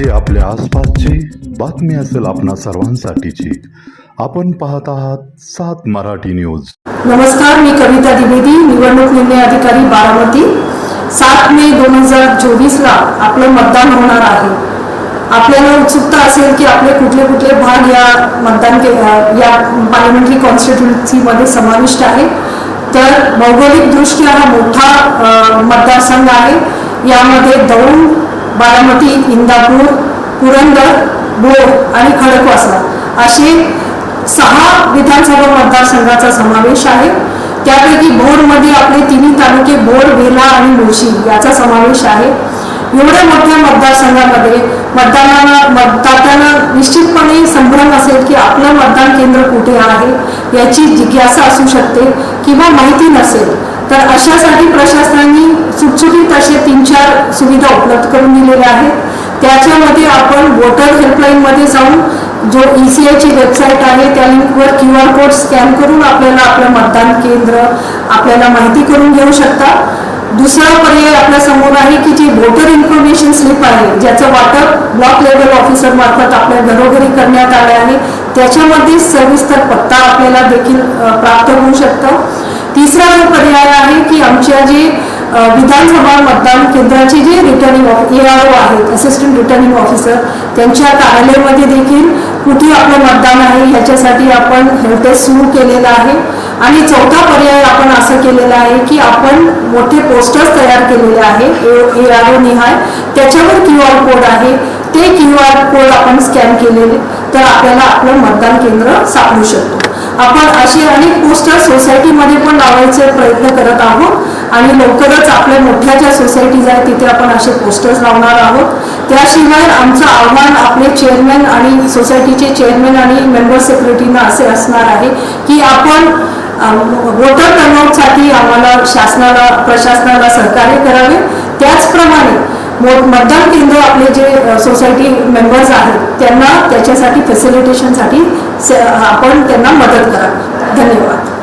जी आपल्या आसपासची बातमी असेल आपणा सर्वांसाठीची. आपण पाहत आहात सात मराठी न्यूज. नमस्कार मी कविता द्विवेदी निवडणूक निर्णय अधिकारी बारामती. सात मे दोन हजार चोवीसला आपलं मतदान होणार आहे. आपल्याला उत्सुकता असेल की आपले कुठले कुठले भाग या मतदान के या पार्लमेंटरी कॉन्स्टिट्युन्सीमध्ये समाविष्ट आहे. तर भौगोलिकदृष्ट्या हा मोठा मतदारसंघ आहे. यामध्ये दौंड बारामती इंदापूर पुरंदर बोर आणि खडकवासला. असे सहा विधानसभा मतदारसंघाचा समावेश आहे. त्यापैकी भोरमध्ये आपले तिन्ही तालुके भोर वेला आणि मुळशी याचा समावेश आहे. एवढ्या मोठ्या मतदारसंघामध्ये मतदानाला मतदात्यांना निश्चितपणे संभ्रम असेल की आपलं मतदान केंद्र कुठे आहे याची जिज्ञासा असू शकते किंवा माहिती नसेल. तर अशासाठी प्रशासनाने सुटसुटीत असे तीन चार सुविधा उपलब्ध करून दिलेल्या आहेत. त्याच्यामध्ये आपण वोटर हेल्पलाईनमध्ये जाऊन जो ई सी आयची वेबसाईट आहे त्या लिंकवर क्यू आर कोड स्कॅन करून आपल्याला आपलं मतदान केंद्र आपल्याला माहिती करून घेऊ शकता. दुसरा पर्याय आपल्यासमोर आहे की जी वोटर इन्फॉर्मेशन स्लिप आहे ज्याचं वाटप ब्लॉक लेवल ऑफिसर मार्फत आपल्या घरोघरी करण्यात आले आहे. त्याच्यामध्ये सविस्तर पत्ता आपल्याला देखील प्राप्त होऊ शकतो. तिसरा जो पर्याय आहे की आमच्या जे विधानसभा मतदान केंद्राचे जे रिटर्निंग ए आर ओ आहेत असिस्टंट रिटर्निंग ऑफिसर त्यांच्या कार्यालयामध्ये देखील कुठे आपलं मतदान आहे ह्याच्यासाठी आपण हेल्प सुरू केलेला आहे. आणि चौथा पर्याय आपण असं केलेला आहे की आपण मोठे पोस्टर्स तयार केलेले आहे ए आर ओ निहाय. त्याच्यावर क्यू आर कोड आहे. ते क्यू आर कोड आपण स्कॅन केलेले तर आपल्याला आपलं मतदान केंद्र सापडू शकतो. आपण असे अनेक पोस्टर सोसायटीमध्ये पण लावायचे प्रयत्न करत आहोत. आणि लवकरच आपल्या मोठ्या ज्या सोसायटीज आहेत तिथे आपण असे पोस्टर्स लावणार आहोत. त्याशिवाय आमचं आव्हान आपले चेअरमॅन आणि सोसायटीचे चेअरमॅन आणि मेंबर सेक्रेटरीना असे असणार आहे की आपण वोटर टर्नआउटसाठी आम्हाला शासनाला प्रशासनाला सहकार्य करावे. त्याचप्रमाणे मो- मतदान केंद्र आपले जे सोसायटी मेंबर्स आहेत त्यांना त्याच्यासाठी फॅसिलिटेशनसाठी आपण त्यांना मदत करावी. धन्यवाद.